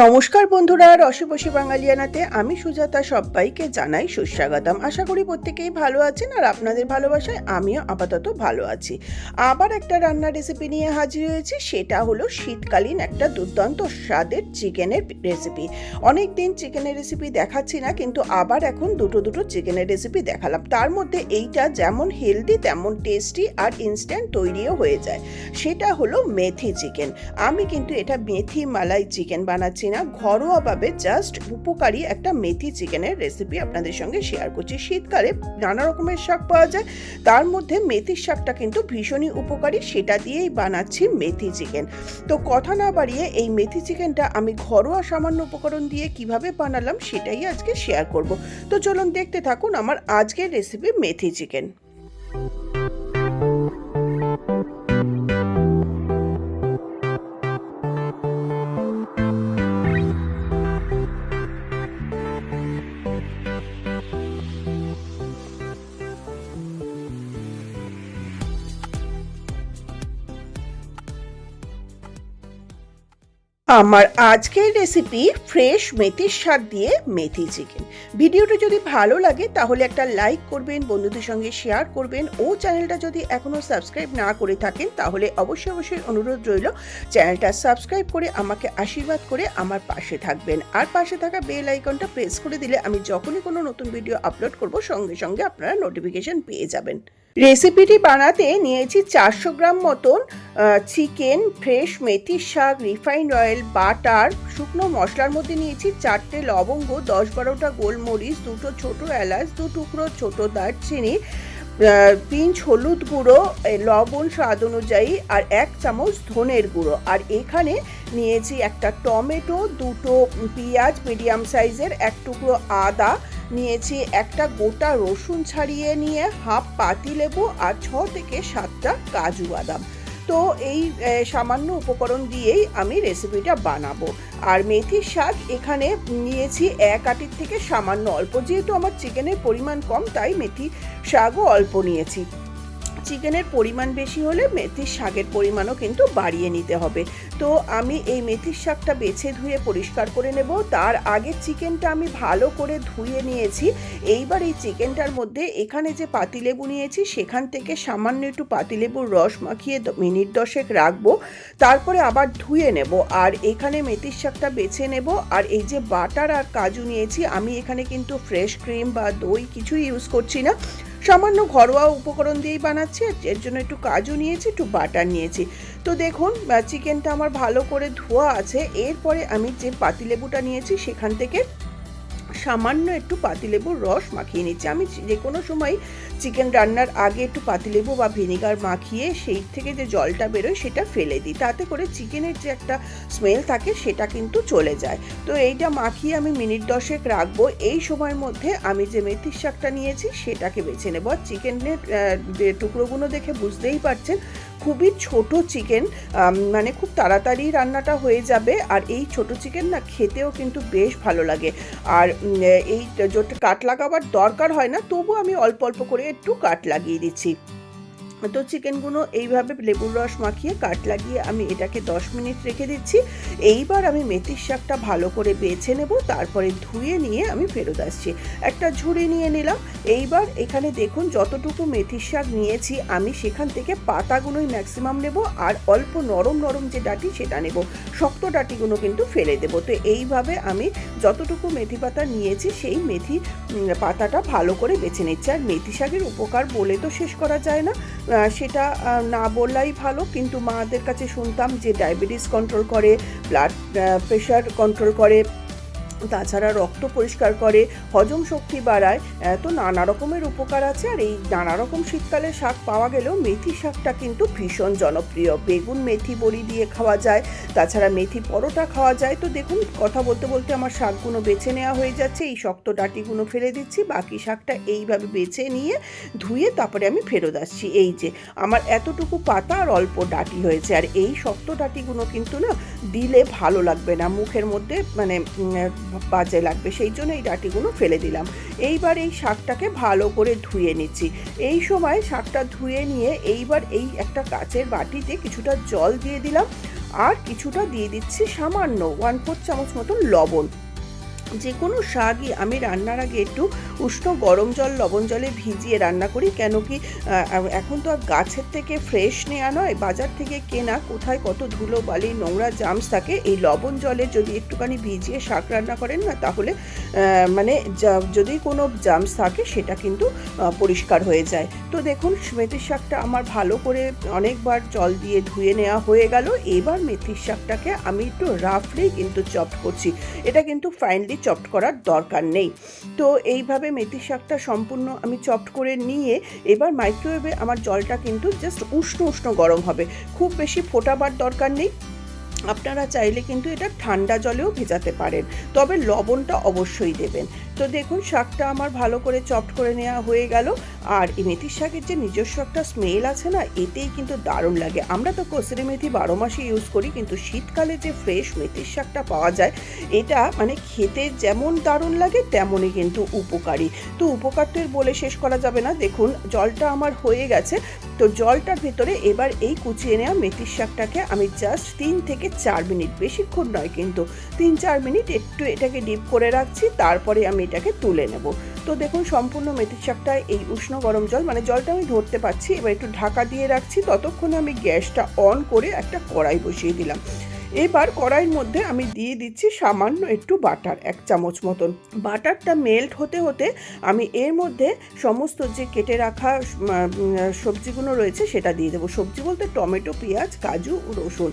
নমস্কার বন্ধুরা, রসবসী বাঙালিয়ানাতে আমি সুজাতা সবাইকে জানাই সুস্বাগতম। আশা করি প্রত্যেকেই ভালো আছেন আর আপনাদের ভালোবাসায় আমিও আপাতত ভালো আছি। আবার একটা রান্নার রেসিপি নিয়ে হাজির হয়েছি, সেটা হলো শীতকালীন একটা দুর্দান্ত স্বাদের চিকেনের রেসিপি অনেক দিন চিকেনের রেসিপি দেখাচ্ছি না, কিন্তু আবার এখন দুটো দুটো চিকেনের রেসিপি দেখালাম। তার মধ্যে এইটা যেমন হেলদি তেমন টেস্টি আর ইনস্ট্যান্ট তৈরিও হয়ে যায়। সেটা হলো মেথি চিকেন। আমি কিন্তু এটা মেথি মালাই চিকেন বানাচ্ছি। না, ঘরোয়াভাবে জাস্ট উপকারী একটা মেথি চিকেনের রেসিপি আপনাদের সঙ্গে শেয়ার করছি। শীতকালে নানা রকমের শাক পাওয়া যায়, তার মধ্যে মেথির শাকটা কিন্তু ভীষণই উপকারী, সেটা দিয়েই বানাচ্ছি মেথি চিকেন। তো কথা না বাড়িয়ে এই মেথি চিকেনটা আমি ঘরোয়া সামান্য উপকরণ দিয়ে কীভাবে বানালাম সেটাই আজকে শেয়ার করব। তো চলুন দেখতে থাকুন আমার আজকের রেসিপি মেথি চিকেন। আমার আজকের রেসিপি ফ্রেশ মেথির শাক দিয়ে মেথি চিকেন ভিডিওটা যদি ভালো লাগে, তাহলে একটা লাইক করবেন, বন্ধুদের সঙ্গে শেয়ার করবেন ও চ্যানেলটা যদি এখনও সাবস্ক্রাইব না করে থাকেন, তাহলে অবশ্যই অবশ্যই অনুরোধ রইল চ্যানেলটা সাবস্ক্রাইব করে আমাকে আশীর্বাদ করে আমার পাশে থাকবেন। আর পাশে থাকা বেল আইকনটা প্রেস করে দিলে আমি যখনই কোনো নতুন ভিডিও আপলোড করব, সঙ্গে সঙ্গে আপনারা নোটিফিকেশন পেয়ে যাবেন। রেসিপিটি বানাতে নিয়েছি চারশো গ্রাম মতন চিকেন, ফ্রেশ মেথির শাক, রিফাইন্ড অয়েল, বাটার, শুকনো মশলার মধ্যে নিয়েছি চারটে লবঙ্গ, দশ বারোটা গোলমরিচ, দুটো ছোট এলাচ, দু টুকরো ছোট দারচিনি পিঞ্চ হলুদ গুঁড়ো লবণ স্বাদ অনুযায়ী, আর এক চামচ ধনের গুঁড়ো। আর এখানে নিয়েছি একটা টমেটো, দুটো পেঁয়াজ মিডিয়াম সাইজের, এক টুকরো আদা নিয়েছি একটা গোটা রসুন ছাড়িয়ে নিয়ে হাফ পাতি লেবু আর ছ থেকে সাতটা কাজু বাদাম। তো এই সামান্য উপকরণ দিয়েই আমি রেসিপিটা বানাবো। আর মেথির শাক এখানে নিয়েছি এক আটির থেকে সামান্য অল্প। যেহেতু আমার চিকেনের পরিমাণ কম, তাই মেথি শাকও অল্প নিয়েছি। চিকেনের পরিমাণ বেশি হলে মেথির শাকের পরিমাণও কিন্তু বাড়িয়ে নিতে হবে। তো আমি এই মেথির শাকটা বেছে ধুয়ে পরিষ্কার করে নেব। তার আগে চিকেনটা আমি ভালো করে ধুয়ে নিয়েছি। এইবার এই চিকেনটার মধ্যে এখানে যে পাতিলেবু নিয়েছি, সেখান থেকে সামান্য একটু পাতিলেবুর রস মাখিয়ে মিনিট দশেক রাখব। তারপরে আবার ধুয়ে নেব। আর এখানে মেথির শাকটা বেছে নেব। আর এই যে বাটার আর কাজু নিয়েছি, আমি এখানে কিন্তু ফ্রেশ ক্রিম বা দই কিছুই ইউজ করছি না। সামান্য ঘরোয়া উপকরণ দিয়েই বানাচ্ছি এর জন্য একটু কাজু নিয়েছি, একটু বাটার নিয়েছি। তো দেখুন চিকেনটা আমার ভালো করে ধোয়া আছে, এরপরে আমি যে পাতিলেবুটা নিয়েছি সেখান থেকে সামান্য একটু পাতিলেবুর রস মাখিয়ে নিচ্ছি। আমি যে কোনো সময় চিকেন রান্নার আগে একটু পাতিলেবু বা ভিনিগার মাখিয়ে সেই থেকে যে জলটা বেরোয় সেটা ফেলে দিই। তাতে করে চিকেনের যে একটা স্মেল থাকে সেটা কিন্তু চলে যায়। তো এইটা মাখিয়ে আমি মিনিট দশেক রাখব। এই সময়ের মধ্যে আমি যে মেথির শাকটা নিয়েছি সেটাকে বেছে নেব। চিকেনের টুকরোগুলো দেখে বুঝতেই পারছেন খুবই ছোট চিকেন মানে খুব তাড়াতাড়ি রান্নাটা হয়ে যাবে। আর এই ছোট চিকেন না খেতেও কিন্তু বেশ ভালো লাগে। আর এই কাট লাগাবার দরকার হয় না, তবু আমি অল্প অল্প করে একটু কাট লাগিয়ে দিচ্ছি। তো চিকেনগুলো এইভাবে লেবুর রস মাখিয়ে কাট লাগিয়ে আমি এটাকে দশ মিনিট রেখে দিচ্ছি। এইবার আমি মেথির শাকটা ভালো করে বেছে নেব, তারপরে ধুয়ে নিয়ে আমি ফেরত আসছি। একটা ঝুড়ি নিয়ে নিলাম। এইবার এখানে দেখুন যতটুকু মেথির শাক নিয়েছি, আমি সেখান থেকে পাতাগুলোই ম্যাক্সিমাম নেব আর অল্প নরম নরম যে ডাটি সেটা নেব। শক্ত ডাটিগুলো কিন্তু ফেলে দেবো। তো এইভাবে আমি যতটুকু মেথি পাতা নিয়েছি, সেই মেথি পাতাটা ভালো করে বেছে নিচ্ছি। আর মেথি শাকের উপকার বলে তো শেষ করা যায় না। সেটা না বললাই ভালো, কিন্তু মাদের কাছে শুনতাম যে ডায়াবেটিস কন্ট্রোল করে ব্লাড প্রেশার কন্ট্রোল করে তাছাড়া রক্ত পরিষ্কার করে, হজম শক্তি বাড়ায় তো নানা রকমের উপকার আছে। আর এই নানা রকম শীতকালে শাক পাওয়া গেলেও মেথি শাকটা কিন্তু ভীষণ জনপ্রিয়। বেগুন মেথি বড়ি দিয়ে খাওয়া যায়, তাছাড়া মেথি পরোটা খাওয়া যায়। তো দেখুন, কথা বলতে বলতে আমার শাকগুলো বেছে নেওয়া হয়ে যাচ্ছে। এই শক্ত ডাটিগুলো ফেলে দিচ্ছি, বাকি শাকটা এইভাবে বেছে নিয়ে ধুয়ে তারপরে আমি ফেরত আসছি। এই যে, আমার এতটুকু পাতা আর অল্প ডাটি হয়েছে। আর এই শক্ত ডাটিগুলো কিন্তু না দিলে ভালো লাগবে না। মুখের মধ্যে মানে বাজে লাগবে, সেই জন্য এই ডাটিগুলো ফেলে দিলাম। এইবার এই শাকটাকে ভালো করে ধুয়ে নিচ্ছি। এই সময় শাকটা ধুয়ে নিয়ে এইবার এই একটা কাচের বাটিতে কিছুটা জল দিয়ে দিলাম আর কিছুটা দিয়ে দিচ্ছি সামান্য ওয়ান ফোর চামচ মতন লবণ। যে কোনো শাকই আমি রান্নার আগে একটু উষ্ণ গরম জল, লবণ জলে ভিজিয়ে রান্না করি। কেন কি এখন তো আর গাছের থেকে ফ্রেশ নেওয়া নয়, বাজার থেকে কেনা, কোথায় কত ধুলো বালি নোংরা জামস থাকে, এই লবণ জলে যদি একটুখানি ভিজিয়ে শাক রান্না করেন না, তাহলে মানে যদি কোনো জামস থাকে, সেটা কিন্তু পরিষ্কার হয়ে যায়। তো দেখুন, মেথির শাকটা আমার ভালো করে অনেকবার জল দিয়ে ধুয়ে নেওয়া হয়ে গেল। এবার মেথির শাকটাকে আমি একটু রাফলি কিন্তু চপড করছি। এটা কিন্তু ফাইনলি চপড করার দরকার নেই। তো এইভাবে মেথি শাকটা সম্পূর্ণ আমি চপড করে নিয়ে এবার মাইক্রোওয়েভে আমার জলটা কিন্তু জাস্ট উষ্ণ উষ্ণ গরম হবে। খুব বেশি ফোটাবার দরকার নেই। আপনারা চাইলে কিন্তু এটা ঠান্ডা জলেও ভেজাতে পারেন। তবে লবণটা অবশ্যই দেবেন। তো দেখুন, শাকটা আমার ভালো করে চপড করে নেওয়া হয়ে গেল। আর এই মেথির শাকের যে নিজস্ব একটা স্মেল আছে না, এতেই কিন্তু দারুণ লাগে। আমরা তো কসুরি মেথি বারো মাসে ইউজ করি, কিন্তু শীতকালে যে ফ্রেশ মেথির শাকটা পাওয়া যায়, এটা মানে খেতে যেমন দারুণ লাগে, তেমনই কিন্তু উপকারী। তো উপকার তো বলে শেষ করা যাবে না। দেখুন, জলটা আমার হয়ে গেছে। তো জলটার ভেতরে এবার এই কুচিয়ে নেওয়া মেথির শাকটাকে আমি জাস্ট তিন থেকে চার মিনিট, বেশিক্ষণ নয় কিন্তু তিন চার মিনিট একটু এটাকে ডিপ করে রাখছি। তারপরে আমি এটাকে তুলে নেব। তো দেখুন, সম্পূর্ণ মেথির শাকটা এই উষ্ণ গরম জল মানে জলটা আমি ধরতে পারছি, এবার একটু ঢাকা দিয়ে রাখছি। ততক্ষণে আমি গ্যাসটা অন করে একটা কড়াই বসিয়ে দিলাম। এবার কড়াইয়ের মধ্যে আমি দিয়ে দিচ্ছি সামান্য একটু বাটার, এক চামচ মতন। বাটারটা মেল্ট হতে হতে আমি এর মধ্যে সমস্ত যে কেটে রাখা সবজিগুলো রয়েছে সেটা দিয়ে দেবো। সবজি বলতে টমেটো, পেঁয়াজ, কাজু, রসুন।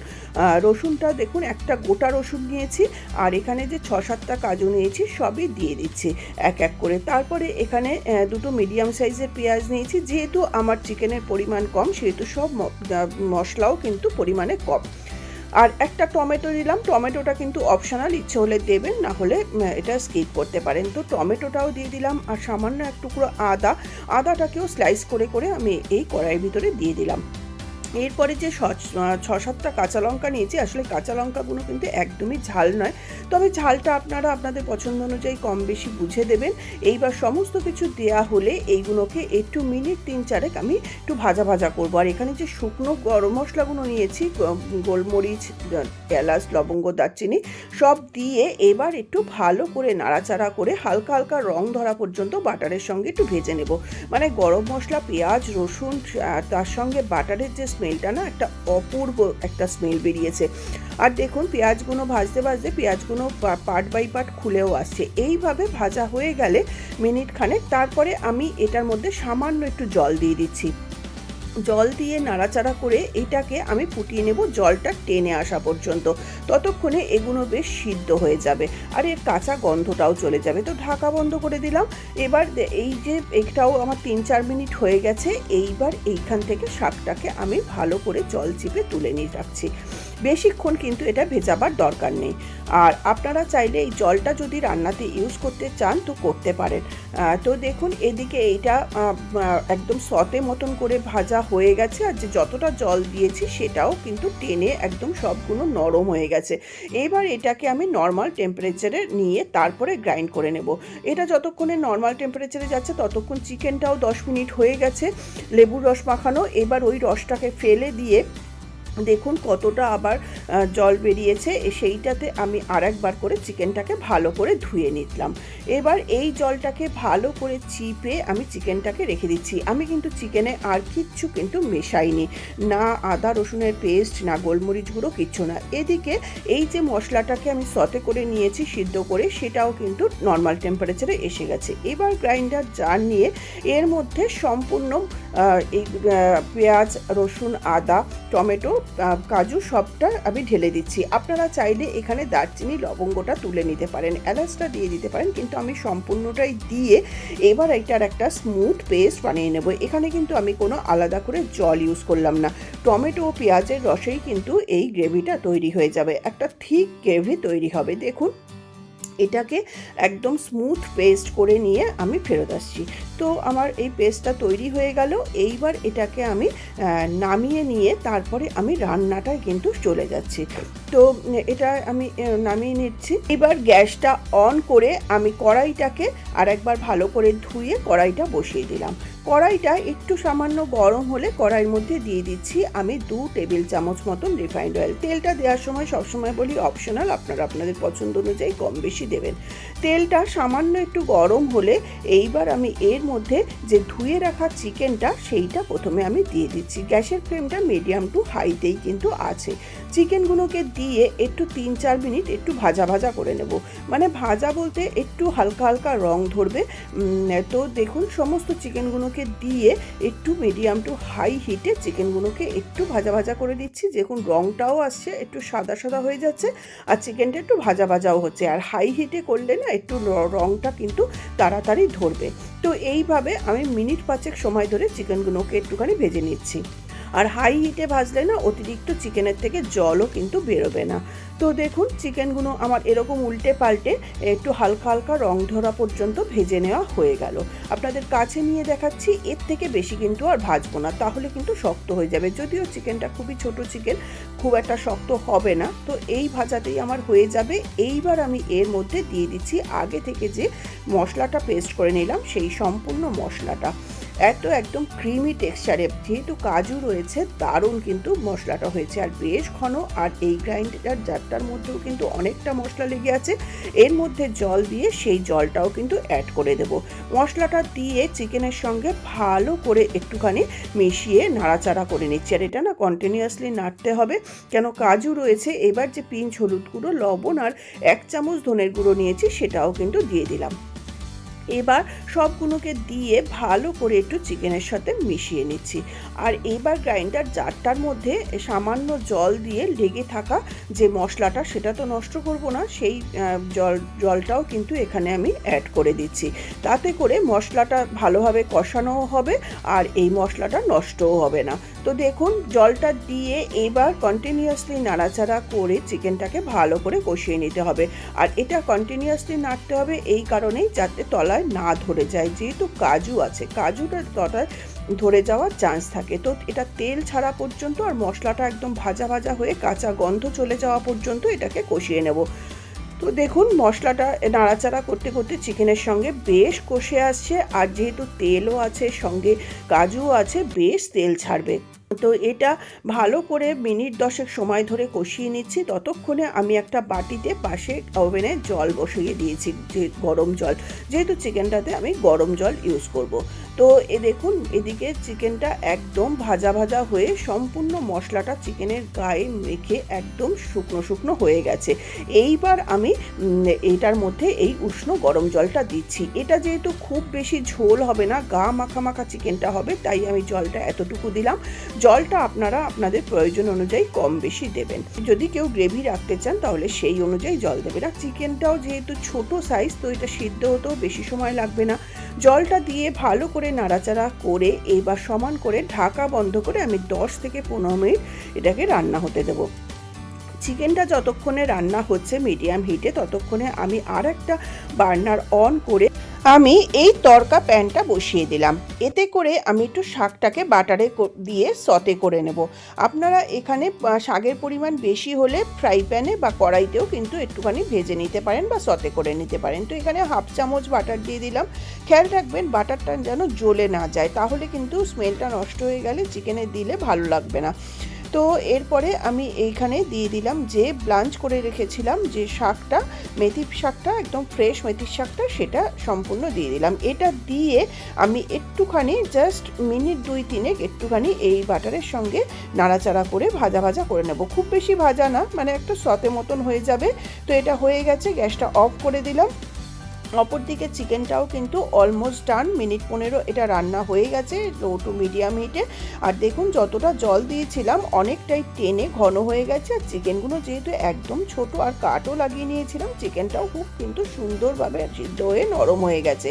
রসুনটা দেখুন, একটা গোটা রসুন নিয়েছি, আর এখানে যে ছ সাতটা কাজু নিয়েছি সবই দিয়ে দিচ্ছি এক এক করে। তারপরে এখানে দুটো মিডিয়াম সাইজের পেঁয়াজ নিয়েছি, যেহেতু আমার চিকেনের পরিমাণ কম, সেহেতু সব মশলাও কিন্তু পরিমাণে কম। আর একটা টমেটো দিলাম, টমেটোটা কিন্তু অপশনাল ইচ্ছে হলে দেবেন, না হলে এটা স্কিপ করতে পারেন। তো টমেটোটাও দিয়ে দিলাম, আর সামান্য এক টুকরো আদা, আদাটাকেও স্লাইস করে করে আমি এই কড়াইয়ের ভিতরে দিয়ে দিলাম। এরপরে যে ছ- ছ সাতটা কাঁচা লঙ্কা নিয়েছি, আসলে কাঁচা লঙ্কাগুলো কিন্তু একদমই ঝাল নয় তবে ঝালটা আপনারা আপনাদের পছন্দ অনুযায়ী কম বেশি বুঝে দেবেন। এইবার সমস্ত কিছু দেয়া হলে এইগুলোকে একটু মিনিট তিন চারেক আমি একটু ভাজা ভাজা করব। আর এখানে যে শুকনো গরম মশলাগুলো নিয়েছি গোলমরিচ এলাচ, লবঙ্গ, দারচিনি, সব দিয়ে এবার একটু ভালো করে নাড়াচাড়া করে হালকা হালকা রং ধরা পর্যন্ত বাটারের সঙ্গে একটু ভেজে নেব। মানে গরম মশলা, পেঁয়াজ, রসুন তার সঙ্গে বাটারের যে স্মেলটা না, একটা অপূর্ব একটা স্মেল বেরিয়েছে। আর দেখুন, পেঁয়াজগুলো ভাজতে ভাজতে পেঁয়াজগুলো পার্ট বাই পার্ট খুলেও আসছে। এইভাবে ভাজা হয়ে গেলে মিনিট খানেক, তারপরে আমি এটার মধ্যে সামান্য একটু জল দিয়ে দিচ্ছি। জল দিয়ে নাড়াচাড়া করে এটাকে আমি ফুটিয়ে নেব জলটা টেনে আসা পর্যন্ত। ততক্ষণে এগুলো বেশ সিদ্ধ হয়ে যাবে। আর এর কাঁচা গন্ধটাও চলে যাবে। তো ঢাকা বন্ধ করে দিলাম। এবার এই যে এটাও আমার তিন চার মিনিট হয়ে গেছে। এইবার এইখান থেকে শাকটাকে আমি ভালো করে জল চিপে তুলে নিয়ে রাখছি বেশিক্ষণ কিন্তু এটা ভেজাবার দরকার নেই। আর আপনারা চাইলে এই জলটা যদি রান্নাতে ইউজ করতে চান, তো করতে পারেন। তো দেখুন, এদিকে এইটা একদম সতে মতন করে ভাজা হয়ে গেছে। আর যে যতটা জল দিয়েছি, সেটাও কিন্তু টেনে একদম সবগুলো নরম হয়ে গেছে। এবার এটাকে আমি নর্মাল টেম্পারেচারে নিয়ে তারপরে গ্রাইন্ড করে নেব। এটা যতক্ষণে নর্মাল টেম্পারেচারে যাচ্ছে, ততক্ষণ চিকেনটাও দশ মিনিট হয়ে গেছে। লেবুর রস মাখানো। এবার ওই রসটাকে ফেলে দিয়ে দেখুন কতটা আবার জল বেরিয়েছে সেইটাতে আমি আর একবার করে চিকেনটাকে ভালো করে ধুয়ে নিলাম এবার এই জলটাকে ভালো করে চিপে আমি চিকেনটাকে রেখে দিচ্ছি। আমি কিন্তু চিকেনে আর কিচ্ছু কিন্তু মেশাইনি। না আদা রসুনের পেস্ট, না গোলমরিচ গুঁড়ো, কিচ্ছু না। এদিকে এই যে মশলাটাকে আমি সতে করে নিয়েছি, সিদ্ধ করে, সেটাও কিন্তু নর্মাল টেম্পারেচারে এসে গেছে। এবার গ্রাইন্ডার জার নিয়ে এর মধ্যে সম্পূর্ণ এই পেঁয়াজ, রসুন, আদা, টমেটো কাজু সবটা আমি ঢেলে দিচ্ছি। আপনারা চাইলে এখানে দারচিনি, লবঙ্গটা তুলে নিতে পারেন। এলাচটা দিয়ে দিতে পারেন, কিন্তু আমি সম্পূর্ণটাই দিয়ে এবার এটার একটা স্মুথ পেস্ট বানিয়ে নেব। এখানে কিন্তু আমি কোনো আলাদা করে জল ইউজ করলাম না। টমেটো ও পেঁয়াজের রসেই কিন্তু এই গ্রেভিটা তৈরি হয়ে যাবে। একটা থিক গ্রেভি তৈরি হবে। দেখুন, এটাকে একদম স্মুথ পেস্ট করে নিয়ে আমি ফেরত আসছি। তো আমার এই পেস্টটা তৈরি হয়ে গেল। এইবার এটাকে আমি নামিয়ে নিয়ে তারপরে আমি রান্নাটায় কিন্তু চলে যাচ্ছি। তো, এটা আমি নামিয়ে নিচ্ছি। এবার গ্যাসটা অন করে আমি কড়াইটাকে আর একবার ভালো করে ধুয়ে কড়াইটা বসিয়ে দিলাম। কড়াইটা একটু সামান্য গরম হলে কড়াইয়ের মধ্যে দিয়ে দিচ্ছি আমি দু টেবিল চামচ মতন রিফাইন্ড অয়েল। তেলটা দেওয়ার সময় সবসময় বলি অপশনাল, আপনারা আপনাদের পছন্দ অনুযায়ী কম বেশি দেবেন। তেলটা সামান্য একটু গরম হলে এইবার আমি এর মধ্যে যে ধুয়ে রাখা চিকেনটা, সেইটা প্রথমে আমি দিয়ে দিচ্ছি। গ্যাসের ফ্লেমটা মিডিয়াম টু হাইতেই কিন্তু আছে। চিকেনগুলোকে দিয়ে একটু তিন চার মিনিট একটু ভাজা ভাজা করে নেব। মানে ভাজা বলতে একটু হালকা হালকা রং ধরবে। তো দেখুন, সমস্ত চিকেনগুলোকে দিয়ে একটু মিডিয়াম টু হাই হিটে চিকেনগুলোকে একটু ভাজা ভাজা করে দিচ্ছি দেখুন, রংটাও আসছে, একটু সাদা সাদা হয়ে যাচ্ছে আর চিকেনটা একটু ভাজা ভাজাও হচ্ছে। আর হাই হিটে করলে না, একটু রংটা কিন্তু তাড়াতাড়ি ধরবে। তো এইভাবে আমি মিনিট পাঁচেক সময় ধরে চিকেনগুলোকে একটুখানি ভেজে নিচ্ছি। আর হাই হিটে ভাজলে না অতিরিক্ত চিকেনের থেকে জলও কিন্তু বেরোবে না। তো দেখুন চিকেনগুলো আমার এরকম উল্টে পাল্টে একটু হালকা হালকা রং ধরা পর্যন্ত ভেজে নেওয়া হয়ে গেল। আপনাদের কাছে নিয়ে দেখাচ্ছি, এর থেকে বেশি কিন্তু আর ভাজবো না, তাহলে কিন্তু শক্ত হয়ে যাবে। যদিও চিকেনটা খুবই ছোট চিকেন খুব একটা শক্ত হবে না। তো এই ভাজাতেই আমার হয়ে যাবে। এইবার আমি এর মধ্যে দিয়ে দিচ্ছি আগে থেকে যে মশলাটা পেস্ট করে নিলাম, সেই সম্পূর্ণ মশলাটা। এত একদম ক্রিমি টেক্সচারে যেহেতু কাজু রয়েছে, দারুণ কিন্তু মশলাটা হয়েছে। আর বেশ ঘন, আর এই গ্রাইন্ডার জারটার মধ্যেও কিন্তু অনেকটা মশলা লেগে আছে। এর মধ্যে জল দিয়ে সেই জলটাও কিন্তু অ্যাড করে দেব। মশলাটা দিয়ে চিকেনের সঙ্গে ভালো করে একটুখানি মিশিয়ে নাড়াচাড়া করে নিচ্ছি। আর এটা না কন্টিনিউয়াসলি নাড়তে হবে। কেন কাজু রয়েছে, এবার যে পিঞ্চ হলুদ গুঁড়ো, লবণ আর এক চামচ ধনের গুঁড়ো নিয়েছি, সেটাও কিন্তু দিয়ে দিলাম। এবার সবগুলোকে দিয়ে ভালো করে একটু চিকেনের সাথে মিশিয়ে নিচ্ছি। আর এবার গ্রাইন্ডার জারটার মধ্যে সামান্য জল দিয়ে লেগে থাকা যে মশলাটা, সেটা তো নষ্ট করব না, সেই জল, জলটাও কিন্তু এখানে আমি অ্যাড করে দিচ্ছি। তাতে করে মশলাটা ভালোভাবে কষানোও হবে আর এই মশলাটা নষ্টও হবে না। তো দেখুন, জলটা দিয়ে এবার কন্টিনিউয়াসলি নাড়াচাড়া করে চিকেনটাকে ভালো করে কষিয়ে নিতে হবে। আর এটা কন্টিনিউয়াসলি নাড়তে হবে এই কারণেই যাতে তলায় না ধরে যায়, যেহেতু কাজু আছে। কাজুটা তলায় ধরে যাওয়ার চান্স থাকে। তো এটা তেল ছাড়া পর্যন্ত আর মশলাটা একদম ভাজা ভাজা হয়ে কাঁচা গন্ধ চলে যাওয়া পর্যন্ত এটাকে কষিয়ে নেব। তো দেখুন, মশলাটা নাড়াচাড়া করতে করতে চিকেনের সঙ্গে বেশ কষে আসছে। আর যেহেতু তেলও আছে, সঙ্গে কাজুও আছে, বেশ তেল ছাড়বে। তো এটা ভালো করে মিনিট দশেক সময় ধরে কষিয়ে নিচ্ছি। ততক্ষণে আমি একটা বাটিতে পাশে ওভেনে জল বসিয়ে দিয়েছি, যে গরম জল। যেহেতু চিকেনটাতে আমি গরম জল ইউজ করব। তো এ দেখুন, এদিকে চিকেনটা একদম ভাজা ভাজা হয়ে সম্পূর্ণ মশলাটা চিকেনের গায়ে মেখে একদম শুকনো শুকনো হয়ে গেছে। এইবার আমি এটার মধ্যে এই উষ্ণ গরম জলটা দিচ্ছি। এটা যেহেতু খুব বেশি ঝোল হবে না, গা মাখা মাখা চিকেনটা হবে, তাই আমি জলটা এতটুকু দিলাম। জলটা আপনারা আপনাদের প্রয়োজন অনুযায়ী কম বেশি দেবেন। যদি কেউ গ্রেভি রাখতে চান, তাহলে সেই অনুযায়ী জল দেবেন। আর চিকেনটাও যেহেতু ছোট সাইজ, তো এটা সিদ্ধ হতেও বেশি সময় লাগবে না। জলটা দিয়ে ভালো করে নাড়াচাড়া করে এবার সমান করে ঢাকা বন্ধ করে আমি দশ থেকে পনেরো মিনিট এটাকে রান্না হতে দেবো। চিকেনটা যতক্ষণে রান্না হচ্ছে মিডিয়াম হিটে ততক্ষণে আমি আর একটা বার্নার অন করে আমি এই তরকা প্যানটা বসিয়ে দিলাম। এতে করে আমি একটু শাকটাকে বাটারে দিয়ে সতে করে নেব। আপনারা এখানে শাকের পরিমাণ বেশি হলে ফ্রাই প্যানে বা কড়াইতেও কিন্তু একটুখানি ভেজে নিতে পারেন বা সতে করে নিতে পারেন। তো এখানে হাফ চামচ বাটার দিয়ে দিলাম। খেয়াল রাখবেন বাটারটা যেন জ্বলে না যায়, তাহলে কিন্তু স্মেলটা নষ্ট হয়ে গেলে চিকেনে দিলে ভালো লাগবে না। তো এরপরে আমি এইখানে দিয়ে দিলাম যে ব্লাঞ্চ করে রেখেছিলাম যে শাকটা, মেথি শাকটা, একদম ফ্রেশ মেথির শাকটা, সেটা সম্পূর্ণ দিয়ে দিলাম। এটা দিয়ে আমি একটুখানি জাস্ট মিনিট দুই তিনেক একটুখানি এই বাটারের সঙ্গে নাড়াচাড়া করে ভাজা ভাজা করে নেব। খুব বেশি ভাজা না মানে একটা সতে মতন হয়ে যাবে। তো এটা হয়ে গেছে, গ্যাসটা অফ করে দিলাম। অপরদিকে চিকেনটাও কিন্তু অলমোস্ট ডান মিনিট পনেরো এটা রান্না হয়ে গেছে লো টু মিডিয়াম হিটে আর দেখুন, যতটা জল দিয়েছিলাম, অনেকটাই টেনে ঘন হয়ে গেছে। আর চিকেনগুলো যেহেতু একদম ছোট আর কাটও লাগিয়ে নিয়েছিলাম, চিকেনটাও খুব কিন্তু সুন্দরভাবে সিদ্ধ হয়ে নরম হয়ে গেছে।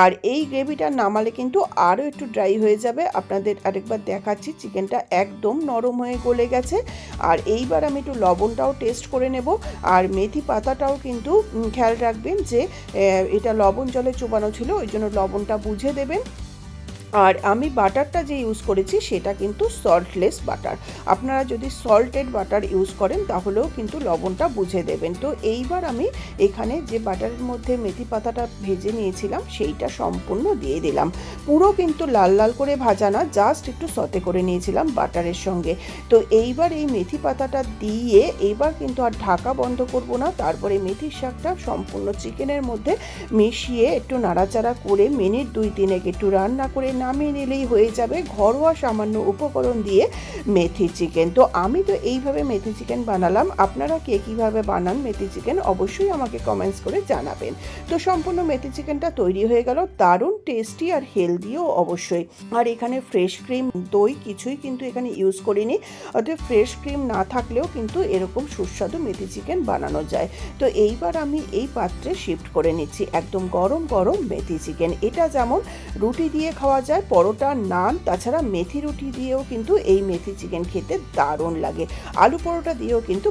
আর এই গ্রেভিটা নামালে কিন্তু আরও একটু ড্রাই হয়ে যাবে। আপনাদের আরেকবার দেখাচ্ছি, চিকেনটা একদম নরম হয়ে গলে গেছে। আর এইবার আমি একটু লবণটাও টেস্ট করে নেব। আর মেথি পাতাটাও কিন্তু খেয়াল রাখবেন যে এটা লবণ জলে চোবানো ছিল ওই জন্য লবণটা বুঝে দেবেন। আর আমি বাটারটা যে ইউজ করেছি সেটা কিন্তু সল্টলেস বাটার আপনারা যদি সল্টেড বাটার ইউজ করেন তাহলেও কিন্তু লবণটা বুঝে দেবেন। তো এইবার আমি এখানে যে বাটারের মধ্যে মেথি পাতাটা ভেজে নিয়েছিলাম সেইটা সম্পূর্ণ দিয়ে দিলাম। পুরো কিন্তু লাল লাল করে ভাজা না জাস্ট একটু সতে করে নিয়েছিলাম বাটারের সঙ্গে। তো এইবার এই মেথি পাতাটা দিয়ে এবার কিন্তু আর ঢাকা বন্ধ করব না, তারপরে মেথির শাকটা সম্পূর্ণ চিকেনের মধ্যে মিশিয়ে একটু নাড়াচাড়া করে মিনিট দুই তিনেক একটু রান্না করে নামিয়ে নিলেই হয়ে যাবে ঘরোয়া সামান্য উপকরণ দিয়ে মেথি চিকেন। তো আমি তো এইভাবে মেথি চিকেন বানালাম। আপনারা কে কীভাবে বানান মেথি চিকেন অবশ্যই আমাকে কমেন্টস করে জানাবেন। তো সম্পূর্ণ মেথি চিকেনটা তৈরি হয়ে গেল। দারুণ টেস্টি আর হেলদিও অবশ্যই। আর এখানে ফ্রেশ ক্রিম দই কিছুই কিন্তু এখানে ইউজ করিনি। অর্থাৎ ফ্রেশ ক্রিম না থাকলেও কিন্তু এরকম সুস্বাদু মেথি চিকেন বানানো যায়। তো এইবার আমি এই পাত্রে শিফট করে নিচ্ছি। একদম গরম গরম মেথি চিকেন। এটা যেমন রুটি দিয়ে খাওয়া যায় পরোটা, নান, তাছাড়া মেথি রুটি দিয়েও কিন্তু এই মেথি চিকেন খেতে দারুণ লাগে। আলু পরোটা দিয়েও কিন্তু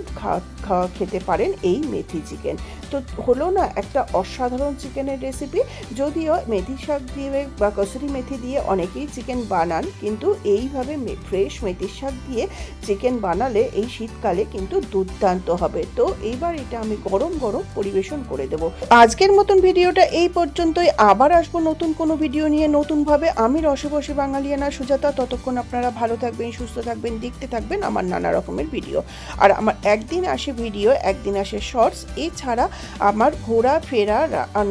খেতে পারেন এই মেথি চিকেন তো হলো না একটা অসাধারণ চিকেনের রেসিপি যদিও মেথি শাক দিয়ে বা কসুরি মেথি দিয়ে অনেকেই চিকেন বানান, কিন্তু এইভাবে ফ্রেশ মেথির শাক দিয়ে চিকেন বানালে এই শীতকালে কিন্তু দুর্দান্ত হবে। তো এইবার এটা আমি গরম গরম পরিবেশন করে দেব। আজকের মতন ভিডিওটা এই পর্যন্তই। আবার আসব নতুন কোনো ভিডিও নিয়ে নতুনভাবে। আমি রসবসী বাঙালিয়ানা সুজাতা, ততক্ষণ আপনারা ভালো থাকবেন, সুস্থ থাকবেন, দেখতে থাকবেন আমার নানা রকমের ভিডিও আর আমার একদিন আসে ভিডিও একদিন আসে শর্টস এছাড়া আমার ঘোরা ফেরা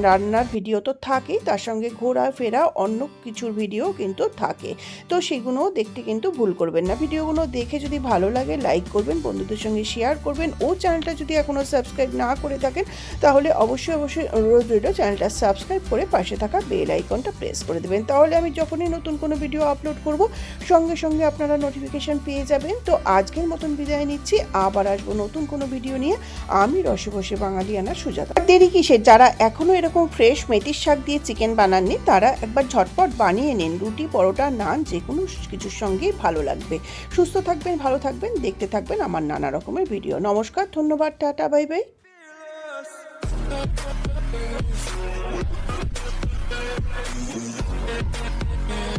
রান্নার ভিডিও তো থাকেই, তার সঙ্গে ঘোরা ফেরা অন্য কিছুর ভিডিও কিন্তু থাকে। তো সেগুলোও দেখতে কিন্তু ভুল করবেন না। ভিডিওগুলো দেখে যদি ভালো লাগে লাইক করবেন, বন্ধুদের সঙ্গে শেয়ার করবেন। ও চ্যানেলটা যদি এখনও সাবস্ক্রাইব না করে থাকেন, তাহলে অবশ্যই অবশ্যই অনুরোধ রইল চ্যানেলটা সাবস্ক্রাইব করে পাশে থাকা বেল আইকনটা প্রেস করে দেবেন। তাহলে আমি যখনই নতুন কোনো ভিডিও আপলোড করব। সঙ্গে সঙ্গে আপনারা নোটিফিকেশন পেয়ে যাবেন। তো আজকের মতন বিদায় নিচ্ছি। আবার আসব নতুন কোনো ভিডিও নিয়ে। আমি রসে বসে বাঙালিয়ানা সুজাতা। দেরি কিসের? যারা এখনও এরকম ফ্রেশ মেথির শাক দিয়ে চিকেন বানাননি, তারা একবার ঝটপট বানিয়ে নিন। রুটি, পরোটা, নান, যে কোনো কিছুর সঙ্গেই ভালো লাগবে। সুস্থ থাকবেন, ভালো থাকবেন, দেখতে থাকবেন আমার নানা রকমের ভিডিও নমস্কার, ধন্যবাদ, টাটা, বাই বাই। We'll